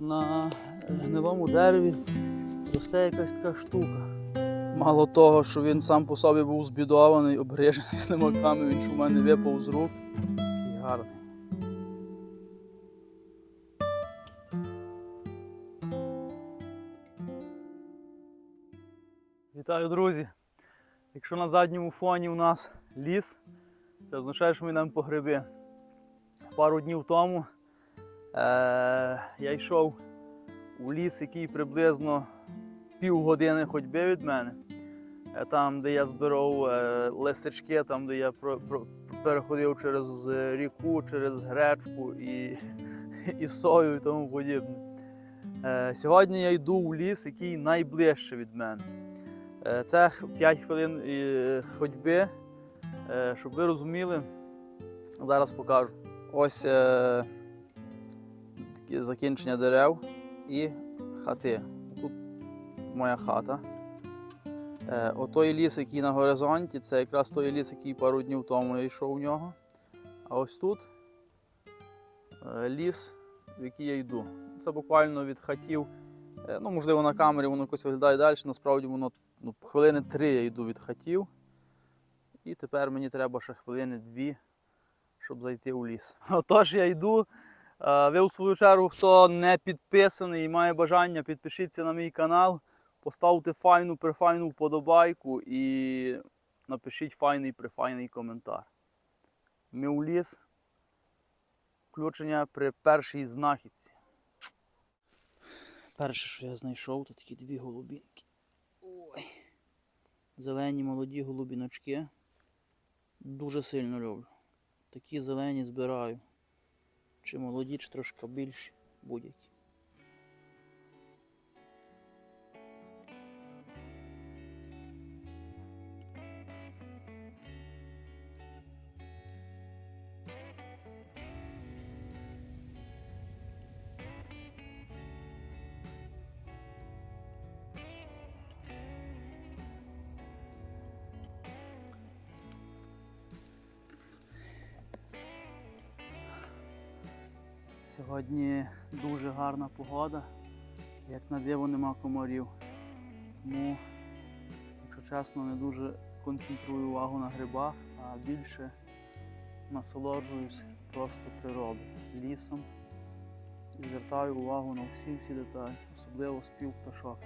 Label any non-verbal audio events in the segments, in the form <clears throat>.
на гнилому дереві росте якась така штука. Мало того, що він сам по собі був збідований, обгрижений слимаками, він ж у мене випав з рук. Такий гарний. Вітаю, друзі! Якщо на задньому фоні у нас ліс, це означає, що ми йдемо по гриби. Пару днів тому я йшов у ліс, який приблизно півгодини ходьби від мене. Е, Там, де я збирав е, лисички, там, де я переходив через е, ріку, через гречку і, <laughs> і сою і тому подібне. Е, Сьогодні я йду у ліс, який найближче від мене. Е, Це 5 хвилин е, ходьби. Е, Щоб ви розуміли, зараз покажу. Ось е, закінчення дерев і хати. Тут моя хата. Е, Отой ліс, який на горизонті, це якраз той ліс, який пару днів тому я йшов у нього. А ось тут е, ліс, в який я йду. Це буквально від хатів. Е, Ну, можливо, на камері воно якось виглядає далі. Насправді воно ну, хвилини три я йду від хатів. І тепер мені треба ще хвилини дві, щоб зайти у ліс. <laughs> Отож, я йду. Е, Ви, у свою чергу, хто не підписаний і має бажання, підпишіться на мій канал, поставте файну прифайну вподобайку і напишіть файний прифайний коментар. Ми у ліс. Включення при першій знахідці. Перше, що я знайшов, то такі дві голубінки. Ой. Зелені молоді голубіночки. Дуже сильно люблю. Такі зелені збираю. Чи молоді, чи трошки більші, будь-які. Сьогодні дуже гарна погода, як на диво нема комарів. Тому, якщо чесно, не дуже концентрую увагу на грибах, а більше насолоджуюсь просто природою, лісом і звертаю увагу на всі всі деталі, особливо спів пташок.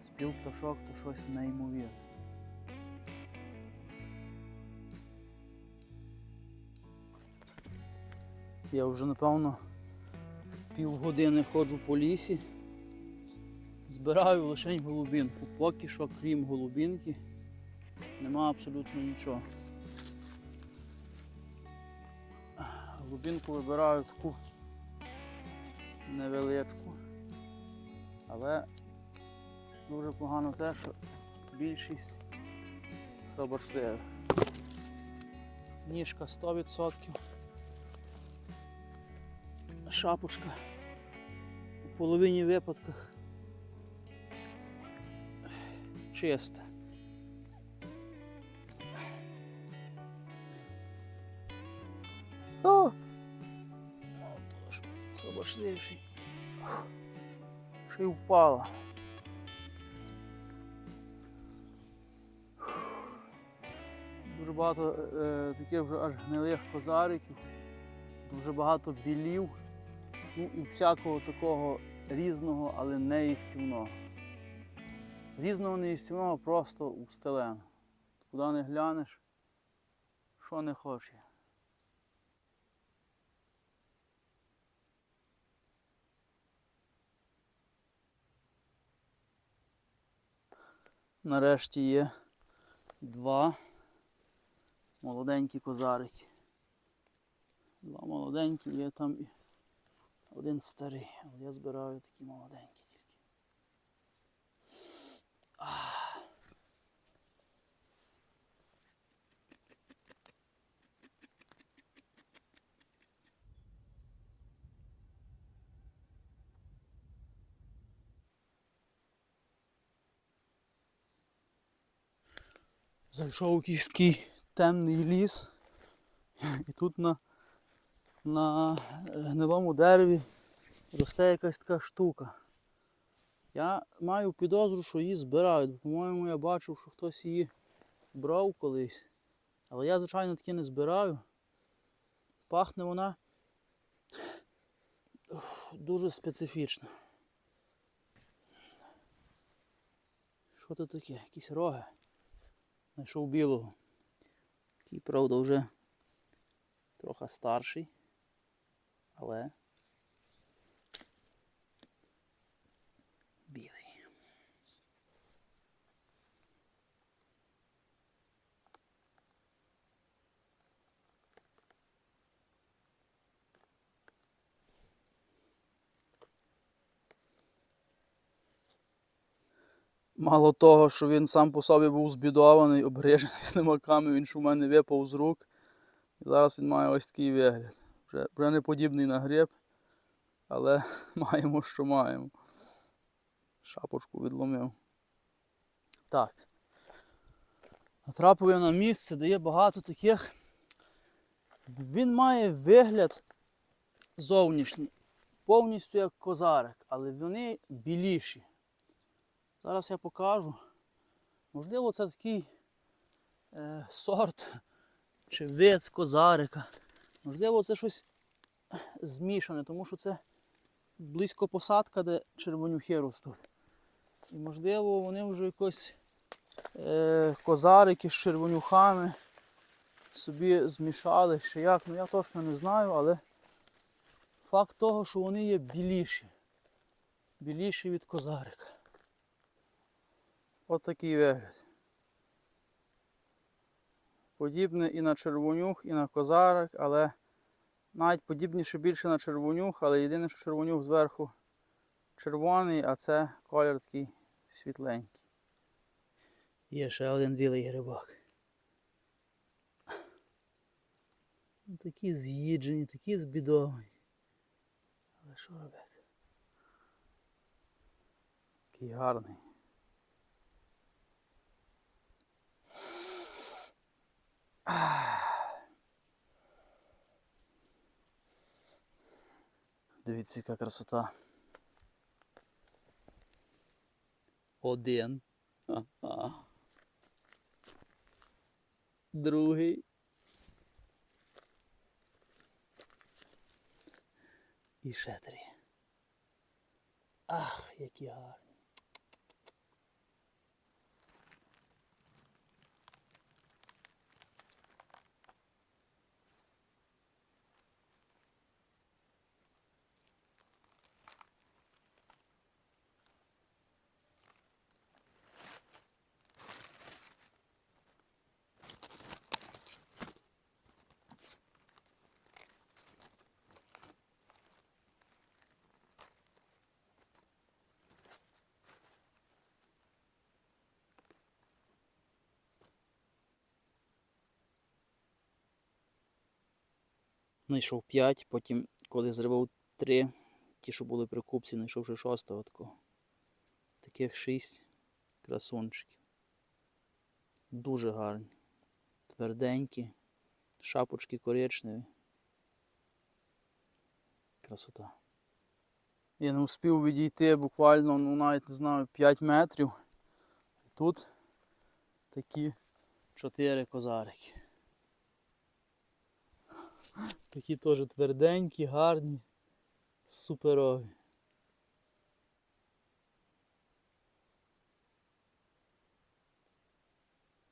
Спів пташок то щось неймовірне. Я вже напевно півгодини ходжу по лісі. Збираю лише голубінку. Поки що, крім голубінки, нема абсолютно нічого. Голубінку вибираю таку невеличку. Але дуже погано те, що більшість пробачливих. Ніжка 100%. Шапочка у половині випадках чиста. О! Тож, хробашливший. Ще й впала. Дуже багато е, таких вже аж гнилих козариків, дуже багато білів. Ну і всякого такого різного, але не їстівного. Різного не їстівного просто устелено. Куди не глянеш, що не хоче. Нарешті є два молоденькі козарики. Два молоденькі є там і один старий, але я збираю такі молоденькі тільки. Зайшов у такий темний ліс, і тут на, на гнилому дереві росте якась така штука. Я маю підозру, що її збирають. По-моєму, я бачив, що хтось її брав колись. Але я, звичайно, таки не збираю. Пахне вона дуже специфічно. Що це таке? Якісь роги? Знайшов білого. Такий, правда, вже трохи старший. Але білий. Мало того, що він сам по собі був збідований, обгрижений слимаками, <laughs> він ж у мене випав з рук. І зараз він має ось такий вигляд. Вже, вже не подібний на гриб, але <laughs> маємо, що маємо. Шапочку відломив. Так. Натрапив я на місце, де є багато таких. Він має вигляд зовнішній, повністю як козарик, але вони біліші. Зараз я покажу. Можливо, це такий е, сорт чи вид козарика. Можливо, це щось змішане, тому що це близько посадка, де червонюхи ростуть. І можливо вони вже якось е, козарики з червонюхами собі змішали ще як, ну я точно не знаю, але факт того, що вони є біліші. Біліші від козарика. От такий вигляд. Подібне і на червонюх, і на козарик, але навіть подібніше більше на червонюх, але єдине, що червонюх зверху червоний, а це колір такий світленький. Є ще один білий грибок. Ну, Такі з'їджені, такі збідовані. Але що робити? Такий гарний. Дивіться, яка красота. Один. Другий. І ще три. Ах, які гарні. Знайшов 5, потім, коли зривав 3, ті, що були при купці, знайшов ще шостого такого. Таких 6 красунчиків. Дуже гарні. Тверденькі, шапочки коричневі. Красота. Я не успів відійти буквально, ну навіть не знаю, 5 метрів. І тут такі 4 козарики. Такі теж тверденькі, гарні, суперові.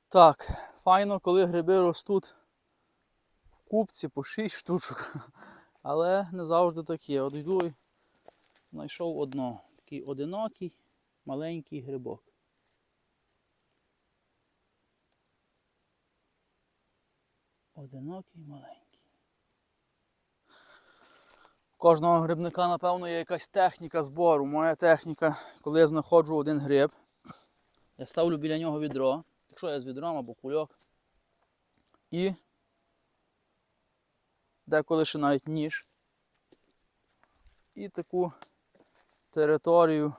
Так, файно, коли гриби ростуть в купці по 6 штучок. <laughs> Але не завжди так є. От йду і знайшов одно. Такий одинокий, маленький грибок. Одинокий маленький. Кожного грибника, напевно, є якась техніка збору. Моя техніка, коли я знаходжу один гриб, я ставлю біля нього відро, якщо я з відром або кульок. І деколи ще навіть ніж. І таку територію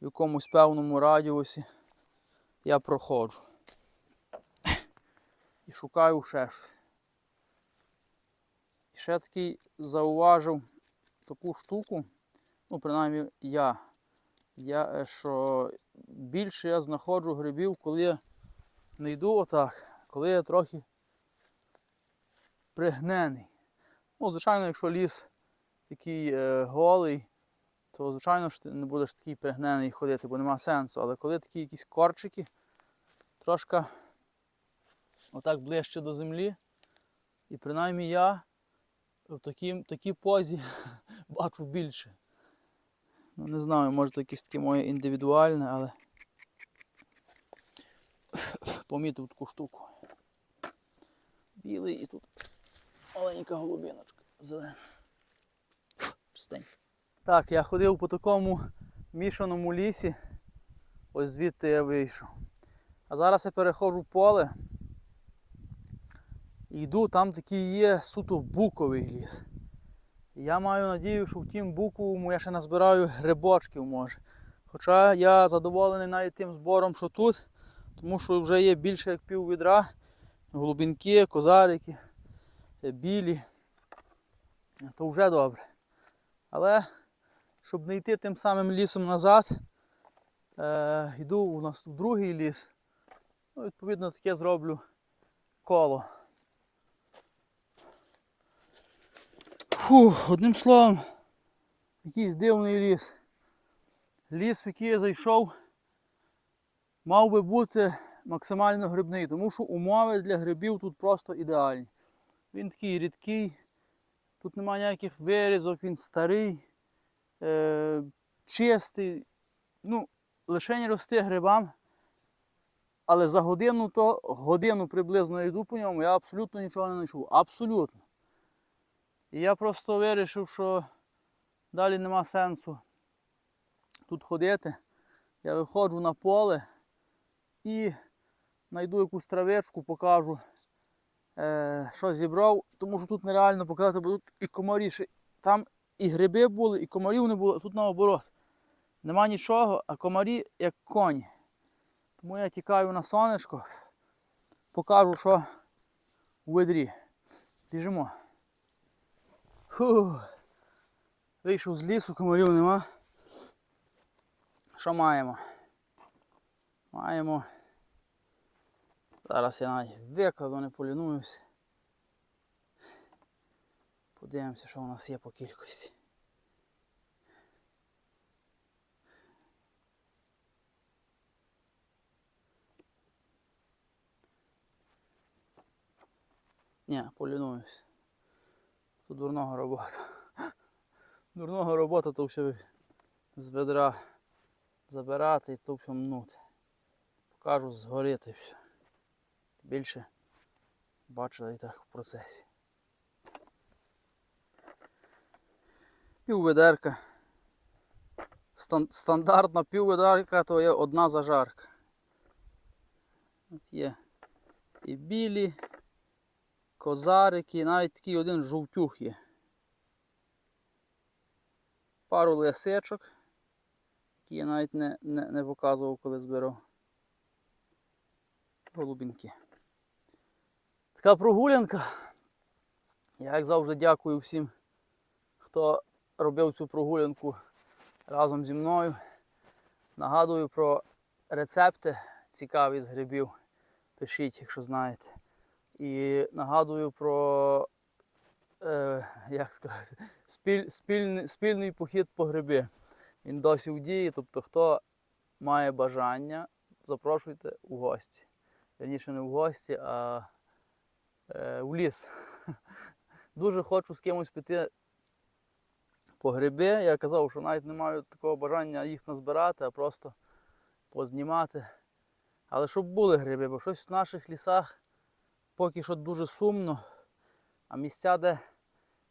в якомусь певному радіусі я проходжу. І шукаю ще щось. І ще такий зауважив таку штуку, ну, принаймні я, я е, що більше я знаходжу грибів, коли я не йду отак, коли я трохи пригнений. Ну, звичайно, якщо ліс такий е, голий, то звичайно ж ти не будеш такий пригнений ходити, бо нема сенсу. Але коли такі якісь корчики, трошки отак ближче до землі, і принаймні я в такій, такій позі <laughs> бачу більше. Ну, не знаю, може якесь таке моє індивідуальне, але <clears throat> помітив таку штуку. Білий і тут маленька голубиночка зелена. Чистенька. Так, я ходив по такому мішаному лісі. Ось звідти я вийшов. А зараз я переходжу в поле. Йду, там такий є суто буковий ліс. Я маю надію, що в тім буковому я ще назбираю грибочків може. Хоча я задоволений навіть тим збором, що тут, тому що вже є більше як пів відра. Голубінки, козарики, е, білі. То вже добре. Але щоб не йти тим самим лісом назад, е, йду у нас в другий ліс. Ну, відповідно, таке зроблю коло. Фу, одним словом, якийсь дивний ліс. Ліс, в який я зайшов, мав би бути максимально грибний, тому що умови для грибів тут просто ідеальні. Він такий рідкий, тут немає ніяких вирізок, він старий, е- чистий. Ну, лише рости грибам. Але за годину то годину приблизно йду по ньому, я абсолютно нічого не знайшов. Абсолютно. І я просто вирішив, що далі нема сенсу тут ходити. Я виходжу на поле і знайду якусь травичку, покажу, е, що зібрав, тому що тут нереально показати, бо тут і комарі. Там і гриби були, і комарів не було, а тут наоборот. Нема нічого, а комарі як коні. Тому я тікаю на сонечко, покажу, що у ведрі. Біжимо. Фу. Вийшов з лісу, комарів нема. Що маємо? Маємо. Зараз я навіть викладу, не полінуюсь. Подивимося, що у нас є по кількості. Ні, полінуюсь. Тут дурного робота. <laughs> Дурного робота то все з ведра забирати і то мнути. Покажу згоріти все. Більше бачили і так в процесі. Півведерка. Стандартна півведерка то є одна зажарка. От є і білі, козарики, навіть такий один жовтюх є. Пару лисичок, які я навіть не, не, не показував, коли збирав. Голубінки. Така прогулянка. Я як завжди дякую всім, хто робив цю прогулянку разом зі мною. Нагадую про рецепти цікаві з грибів. Пишіть, якщо знаєте. І нагадую про е, як сказати, спіль, спільний, спільний похід по гриби. Він досі в дії, тобто хто має бажання, запрошуйте у гості. Вірніше не в гості, а е, в ліс. <laughs> Дуже хочу з кимось піти по гриби. Я казав, що навіть не маю такого бажання їх назбирати, а просто познімати. Але щоб були гриби, бо щось в наших лісах поки що дуже сумно. А місця, де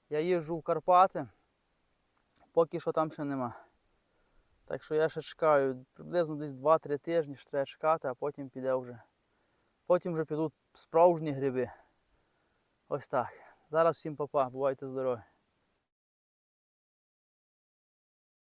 я їжджу в Карпати, поки що там ще нема. Так що я ще чекаю, приблизно десь 2-3 тижні ще треба чекати, а потім піде вже. Потім вже підуть справжні гриби. Ось так. Зараз всім па-па, бувайте здорові.